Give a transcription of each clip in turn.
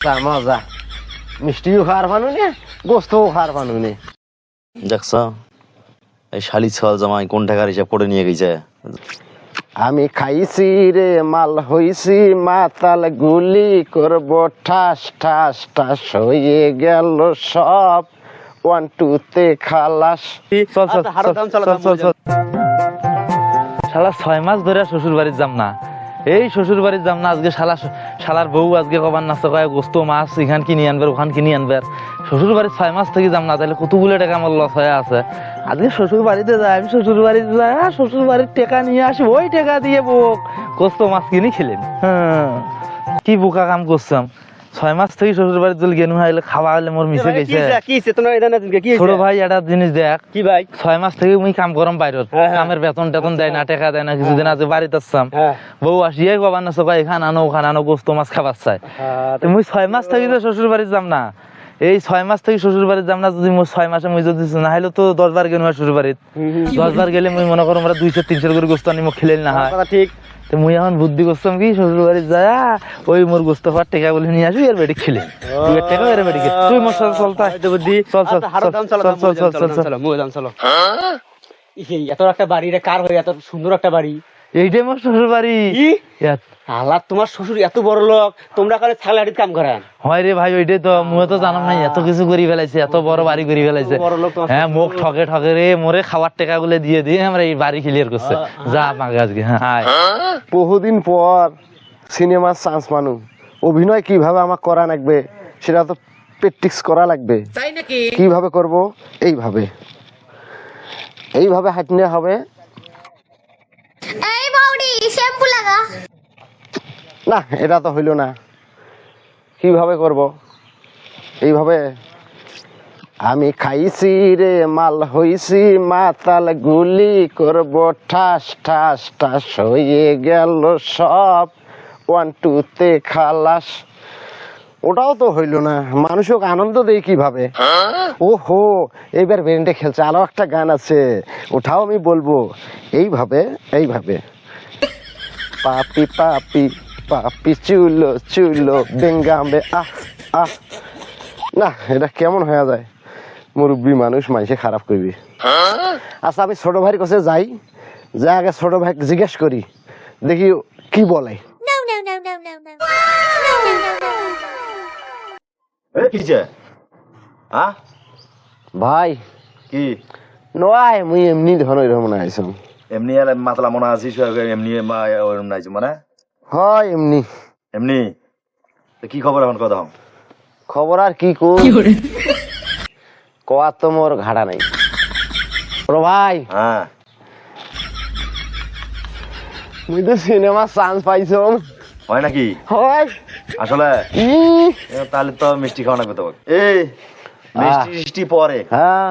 মজা মিষ্টিও খাওয়ার পানু নে গোস্তও খাওয়ার পানু নে দেখছ এই শালি ছল জামাই কোন টাকার হিসাব করে নিয়ে গেছে আমি খাইছি রে মাল হইছি মাতাল গুলি করব ঠাস ঠাস ঠাস হয়ে গেল সব ওয়ান টু তে খালাস চল চল আচ্ছা, চল, চল দাম চল বুঝান। চল শালা ছয় মাস ধরে শ্বশুর বাড়ির যাম না এই শ্বশুর বাড়ির যাম না আজকে শালা শালার বউ আজকে কবার নাচতে কয় গোস্ত মাছ এখান কিনি আনবে ওখান কিনি আনবে শ্বশুর বাড়ির ছয় মাস থেকে যাম না তাহলে কতগুলো টাকা আমার লস হয়ে আছে? আজকে শ্বশুর বাড়িতে যাই আমি শ্বশুর বাড়িতে যাই আর শ্বশুর বাড়ির টেকা নিয়ে আসি ওই টেকা দিয়ে বোক গোস্ত মাছ কিনি খেলেন। হ্যাঁ। কি বোকা কাম করছাম ছয় মাস থেকে শ্বশুর জল গেনু হাইলে খাওয়া হলে মোর মিশে গেছে? তোমার এটা না কি? ছোট ভাই একটা জিনিস দেখ। কি ভাই? ছয় মাস থেকে মুই কাম করম বাইরত। হ্যাঁ, হ্যাঁ। কামের বেতন টেতন দেয় না টাকা দেয় না কিছুদিন আছে বাড়িতে আসছাম। হ্যাঁ। বউ আসিয়াই কবার না সবাই এখান আনো ওখান আনো গোস্ত মাছ খাবার চাই হ্যাঁ, মুই ছয় মাস থেকে তো শ্বশুর বাড়ি যাম না। এই ছয় মাস থেকে শ্বশুর বাড়ি যাম না যদি ছয় মাসে মুই যদি না হলে তো দশ বার গেল শ্বশুর বাড়িত দশ বার গেলে মুই মনে করো আমরা দুইশো তিনশো করে গোস্ত আনি মোক খেলেন না হয়। ঠিক। তো মুই এখন বুদ্ধি করতাম কি শ্বশুর বাড়ি যায় ওই মোর গোস্ত টেকা টাকা বলে নিয়ে আসবি এর বেটি খেলে। তুই এর টাকা এর বেটি তুই মোর সাথে চলতা হয়তো বুদ্ধি। চল চল দাম চালা, চল চল চল চলো, এত একটা বাড়ি রে কার হয়ে এত সুন্দর একটা বাড়ি? এইটাই মোর শ্বশুর বাড়ি আল্লাহ তোমার শ্বশুর এত বড় লোক তোমরা কালে ছাগল হাটির কাম করেন হয় রে ভাই ওইটাই তো মুয়ে তো জানাম নাই এত কিছু করে ফেলাইছে এত বড় বাড়ি করে ফেলাইছে। বড় লোক তোমার হ্যাঁ মুখ ঠকে ঠকে রে মোরে খাবার টাকা গুলো দিয়ে দিয়ে আমরা এই বাড়ি ক্লিয়ার করছে। যা মাগে আজকে হ্যাঁ বহুদিন পর সিনেমার চান্স মানু অভিনয় কীভাবে আমার করা লাগবে সেটা তো প্র্যাকটিস করা লাগবে। তাই নাকি? কীভাবে করব এইভাবে। এইভাবে হাঁটলে হবে এই বৌদি শ্যাম্পু লাগা না। এটা তো হইল না। কীভাবে করব? এইভাবে আমি খাইছি রে, মাল হইছি, মাতাল গুলি করব, ঠাস ঠাস ঠাস হয়ে গেল সব। ওয়ান টু তে খালাস। ওটাও তো হইল না। মানুষকে আনন্দ দেয় কীভাবে? ওহো, এইবার ব্রেনটা খেলছে। আরও একটা গান আছে, ওটাও আমি বলব। এইভাবে এইভাবে। পাপি পাপি পাপি চুলো চুলো বেঙ্গামবে আহ আহ না এটা কেমন হয়ে যায় মুরব্বী মানুষ মানুষে খারাপ করবি আচ্ছা আমি ছোট ভাইয়ের কাছে যাই যা আগে ছোট ভাই জিজ্ঞেস করি দেখি কি বলে হ্যাঁ ভাই কি নয় মুই এমনি ধরনের এরকম না আইসম এমনি এলে মাতলা মনে আছিস এমনি ওরম নাইছো মানে? হয় এমনি। এমনি? কি খবর এখন কথা? খবর আর কি কো কোয়া তো মোর ঘাড়া নাই। বড় ভাই হ্যাঁ। মুই তো সিনেমা চান্স পাইছম। হয় নাকি? হয়। আসলে? তাহলে তো মিষ্টি খাওয়া লাগবে তোমাকে এই মিষ্টি মিষ্টি পরে। হ্যাঁ।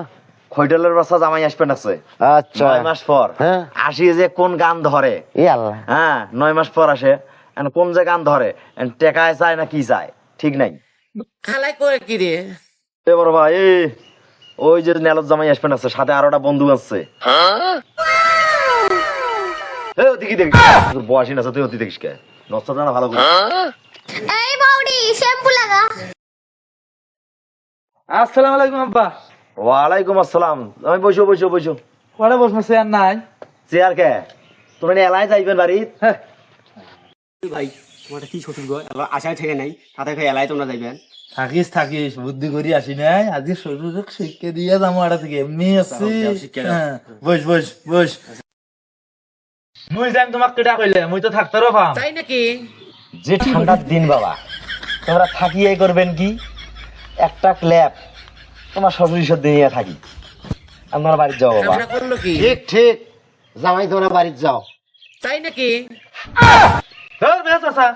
খৈডালের বাচ্চা জামাই আসবে নাকছে আচ্ছা। নয় মাস পর। হ্যাঁ। আসি যে কোন গান ধরে? ই হ্যাঁ নয় মাস পর আসে। কোন যে গান ধরে? টেকায় চায় না কি চায় ঠিক নাই। খালাই করে কি রে? এ বড় ভাই ওই যে নেলত জামাই আসবে নাকছে সাথে আরোটা বন্ধু আছে। দেখ। তোর বয়সী না তুই অতি দেখিস কে? নষ্টটা না ভালো করে। এই বৌদি শ্যাম্পু লাগা। আসসালামু আলাইকুম আব্বা। ওয়ালাইকুম আসসালাম। আমি বসো বসো বসো। পরে বসবো চেয়ার নাই। চেয়ার কে? তুমি এলাই যাইবেন বাড়ি? হ্যাঁ। ভাই তোমার কি শ্বশুর গো এবার আশায় থেকে নাই সাথে খেয়ে এলাই তোমরা যাইবেন। থাকিস থাকিস বুদ্ধি করি আসি নাই। আজকে শ্বশুর শিক্ষা দিয়ে যাব আড়া থেকে এমনি আসছি যাও, শিক্ষা দাও। হ্যাঁ, বস বস বস। মুই যাই তোমাক কেটা কইলে? মুই তো থাকতে পাম। তাই নাকি? যে ঠান্ডার দিন বাবা তোমরা থাকিয়ে করবেন কি? একটা ক্ল্যাপ। তোমার শ্বশুর সাথে নিয়ে থাকি আপনার বাড়িতে যাও বাবা। করল কি? ঠিক ঠিক। জামাই তোমরা বাড়িতে যাও। তাই নাকি? হ্যাঁ বেশ আসা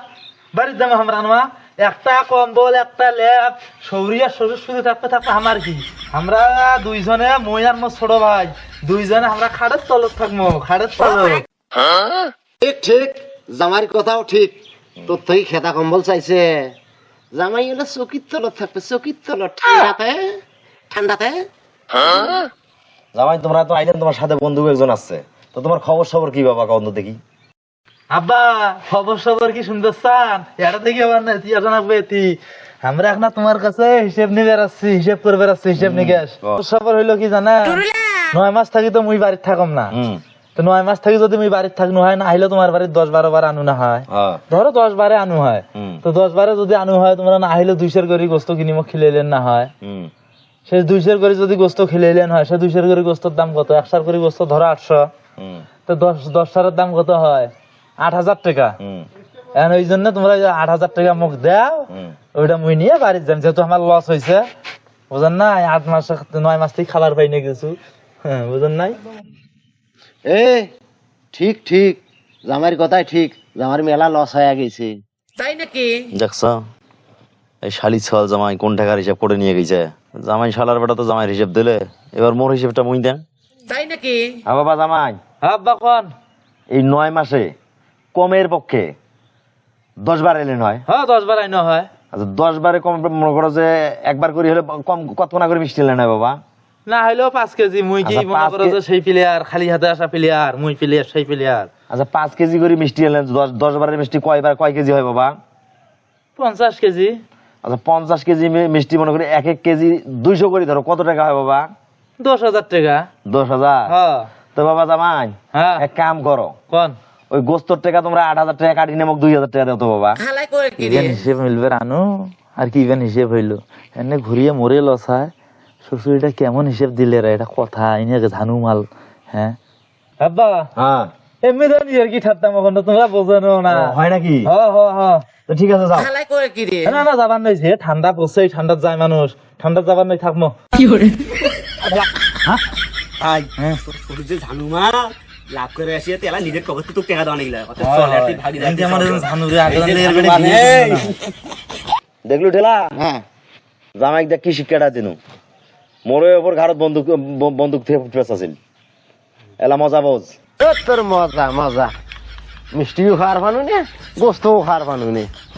বাড়ির যাব আমরা আনমা একটা কম্বল একটা ল্যাপ সৌরিয়া শ্বশুর শুধু থাকতে থাকতে আমার কি? আমরা দুইজনে মই আর মোর ছোট ভাই দুইজনে আমরা খাটের তলত থাকব খাটের তলত ঠিক ঠিক। জামাইয়ের কথাও ঠিক। তোর থেকে খেতা কম্বল চাইছে। জামাই হলে চকির তলত থাকবে চকির তলত ঠান্ডাতে ঠান্ডাতে? জামাই তোমরা তো আইলেন তোমার সাথে বন্ধু একজন আছে। তো তোমার খবর সবর কি বাবা দেখি। আব্বা খবর সবর কি সুন্দর চান? এটা থেকে আবার না তুই আমরা এখন তোমার কাছে হিসেব নিয়ে বেড়াচ্ছি হিসেব করে বেড়াচ্ছি হিসেব নিকেশ। সবার হইল কি জানা? নয় মাস থাকি তো মুই বাড়িতে থাকম না। তো নয় মাস থাকি যদি মুই বাড়িতে থাকনো হয় না আইলে তোমার বাড়িতে দশ বারো বার আনু না হয়। হ্যাঁ। ধরো দশ বারে আনু হয়। তো দশ বারে যদি আনু হয় তোমরা না আহিলে দুইশের করে গোস্ত কিনিম খিলাইলেন না হয়। হুম। সে দুইশের করে যদি গোস্ত খিলাইলেন হয় সে দুইশের করে গোস্তর দাম কত? একশার করে গোস্ত ধরো আটশো। তো দশ দশ সারের দাম কত হয়? আট হাজার টাকা। এখন ওই জন্য তোমরা আট হাজার টাকা মুখ দাও ওইটা মুই নিয়ে বাড়িতে যাম। যেহেতু আমার লস হয়েছে বুঝেন না আট মাস নয় মাস থেকে খাবার পাই না কিছু। হ্যাঁ বুঝেন নাই? এ ঠিক ঠিক। জামাইয়ের কথাই ঠিক। জামার মেলা লস হয়ে গেছে। তাই নাকি? দেখছ? এই শালি ছল জামাই কোন টাকার হিসাব করে নিয়ে গেছে? জামাই শালার বেটা তো জামাইয়ের হিসাব দিলে। এবার মোর হিসাবটা মুই দেন। তাই নাকি? হ্যাঁ বাবা জামাই। আব্বা কন। এই নয় মাসে কমের পক্ষে দশ বার এলে নয়। হ্যাঁ দশ বার আইন হয়। আচ্ছা দশ বারে কম মনে করো যে একবার করে হলে কম কত না করে মিষ্টি এলে নয় বাবা? না হইলেও পাঁচ কেজি মুই কি আচ্ছা, মনে করো যে সেই প্লেয়ার খালি হাতে আসা প্লেয়ার মুই প্লেয়ার সেই প্লেয়ার। আচ্ছা পাঁচ কেজি করে মিষ্টি এলেন দশ দশ বারের মিষ্টি কয়বার কয় কেজি হয় বাবা? পঞ্চাশ কেজি। আচ্ছা পঞ্চাশ কেজি মিষ্টি মনে করি এক এক কেজি দুইশো করে ধরো। কত টাকা হয় বাবা? দশ হাজার টাকা। দশ হাজার? হ্যাঁ। তো বাবা জামাই হ্যাঁ। এক কাম করো। কোন? ওই গোস্তর টাকা তোমরা আট হাজার টাকা কাটি নেমক দুই হাজার টাকা দাও তো বাবা। ইভেন হিসেব মিলবে আনো। আর কি ইভেন হিসেব হইল? এনে ঘুরিয়ে মরে লস হয় শ্বশুর এটা কেমন হিসেব দিলে রে? এটা কথা এনে ধানু মাল হ্যাঁ? আব্বা। হ্যাঁ। এমনি তো নিজের কি ঠাট্টাম এখন তোমরা বোঝানো না। হয় নাকি? হ হ হ। তো ঠিক আছে যাও। খালাই করে কি রে? না না যাবার নাই যে ঠান্ডা পড়ছে এই ঠান্ডার যায় মানুষ। ঠান্ডার যাবার নাই হ্যাঁ। যে লাভ করে আসিয়া তেলা নিজের তো টাকা চল আর ভাগি আমার এর। দেখলু ঠেলা? হ্যাঁ। জামাই দেখ কি শিক্ষাটা দিনু। মোরে ওপর ঘাড়ত বন্দুক বন্দুক থেকে পেঁচ আছিল। এলা মজা বোঝ। তোর মজা মজা। মিষ্টিও খাওয়ার পানু নে গোস্তও খাওয়ার পানু নে।